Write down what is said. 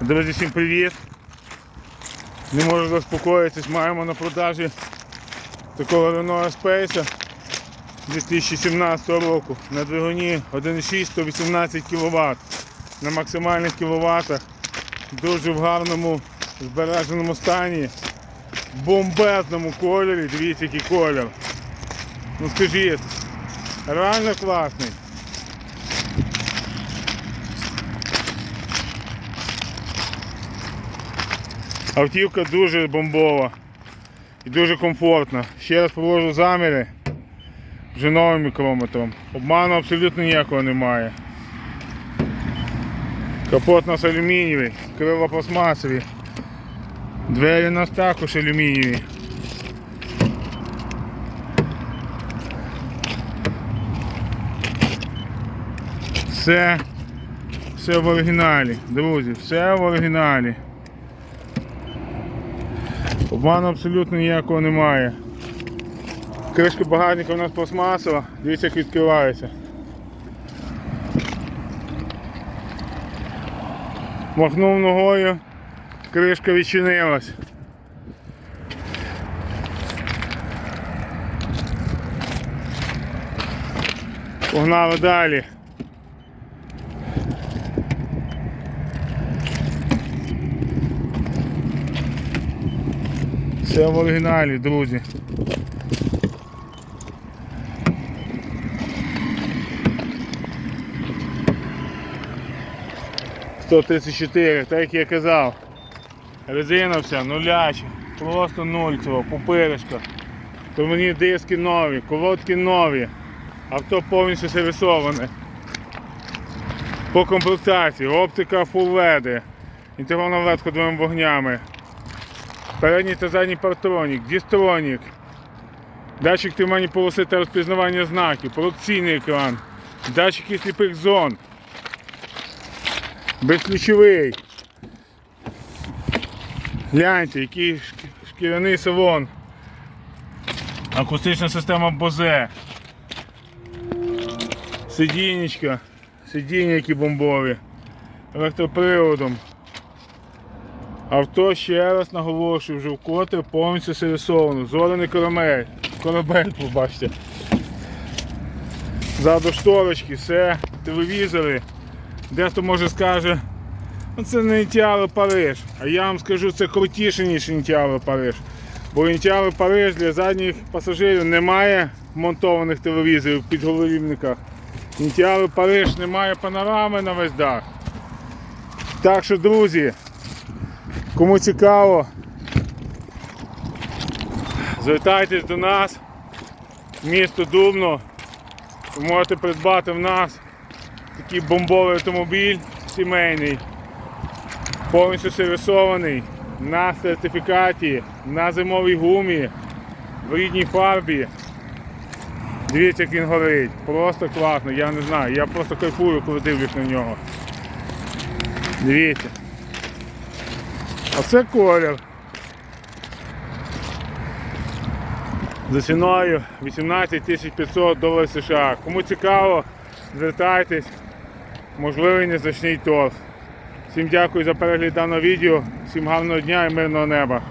Друзі, всім привіт! Не можу заспокоїтись, маємо на продажі такого Renault Space 2017 року на двигуні 1,6 118 кВт на максимальних кіловатах, дуже в гарному збереженому стані, бомбезному кольорі, дивіться який колір. Ну скажіть, реально класний. Автівка дуже бомбова і дуже комфортна. Ще раз провожу заміри вже новим мікрометром. Обману абсолютно ніякого немає. Капот у нас алюмінієвий, крила пластмасові. Двері у нас також алюмінієві. Все, все в оригіналі, друзі, все в оригіналі. Обману абсолютно ніякого немає. Кришка багажника у нас пластмасова, дивіться як відкривається. Махнув ногою, кришка відчинилась. Погнали далі. Все в оригіналі, друзі. Сто тридцять так як я казав. Резина вся нуляча, просто нульцева, пупиришка. Тормозні диски нові, колодки нові. Авто повністю сервісоване. По комплектації, оптика LED, інтегрована LED з вогнями. Передній та задній партронік, дістронік, датчик тримання полоси та розпізнавання знаків, проекційний екран, датчики сліпих зон, безключовий. Гляньте, який шкіряний салон. Акустична система Бозе. Сидінечка, сидіння які бомбові, електроприводом. Авто ще раз наголошую, вже вкотре повністю сервісовано. Зорений корабель. Корабель, побачите. Ззаду шторочки, все, телевізори. Дехто може скаже, ну це не Інтіало Париж. А я вам скажу, це крутіше, ніж Інтіало Париж. Бо Інтіало Париж для задніх пасажирів немає монтованих телевізорів в підголовівниках. Інтіало Париж немає панорами на весь дах. Так що, друзі, Кому цікаво, звертайтесь до нас, місто Дубно. Ви можете придбати в нас такий бомбовий автомобіль сімейний, повністю сервісований на сертифікаті, на зимовій гумі, в рідній фарбі. Дивіться, як він горить. Просто класно, я не знаю. Я просто кайфую, коли дивлюсь на нього. Дивіться. А це колір. За ціною 18 500 доларів США. Кому цікаво, звертайтесь, можливий незначний торг. Всім дякую за перегляд даного відео, всім гарного дня і мирного неба.